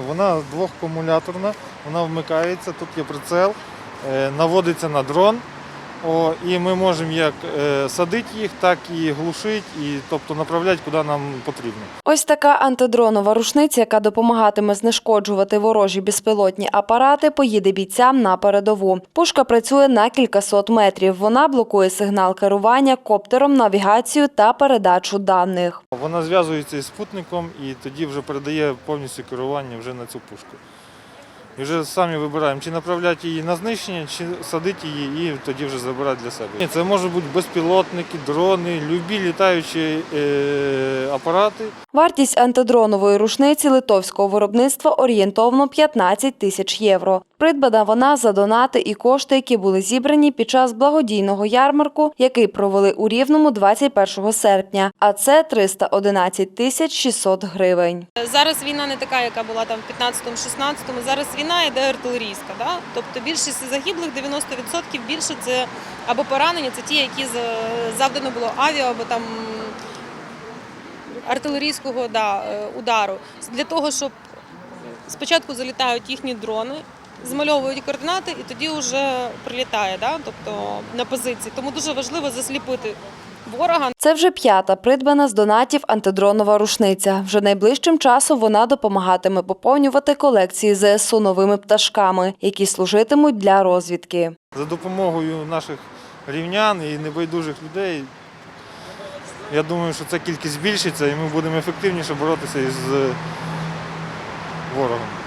Вона двохкумуляторна, вона вмикається, тут є прицел, е, наводиться на дрон. О, і ми можемо як е, садити їх, так і глушити, і, тобто направляти, куди нам потрібно. Ось така антидронова рушниця, яка допомагатиме знешкоджувати ворожі безпілотні апарати, поїде бійцям на передову. Пушка працює на кількасот метрів. Вона блокує сигнал керування коптером, навігацію та передачу даних. Вона зв'язується із спутником і тоді вже передає повністю керування вже на цю пушку. І вже самі вибираємо, чи направляти її на знищення, чи садити її і тоді вже забирати для себе. Це можуть бути безпілотники, дрони, любі літаючі е, апарати. Вартість антидронової рушниці литовського виробництва орієнтовно 15 тисяч євро. Придбана вона за донати і кошти, які були зібрані під час благодійного ярмарку, який провели у Рівному 21 серпня. А це 311 тисяч 600 гривень. Зараз війна не така, яка була там в 15-16. Зараз війна йде артилерійська. Да? Тобто більшість загиблих, 90% більше це або поранені, це ті, які завдано було авіа або там артилерійського да, е, удару. Для того, щоб спочатку залітають їхні дрони, змальовують координати і тоді вже прилітає, да? тобто на позиції. Тому дуже важливо засліпити ворога, Це вже п'ята придбана з донатів антидронова рушниця. Вже найближчим часом вона допомагатиме поповнювати колекції ЗСУ новими пташками, які служитимуть для розвідки. За допомогою наших рівнян і небайдужих людей. Я думаю, що ця кількість збільшиться і ми будемо ефективніше боротися із ворогом.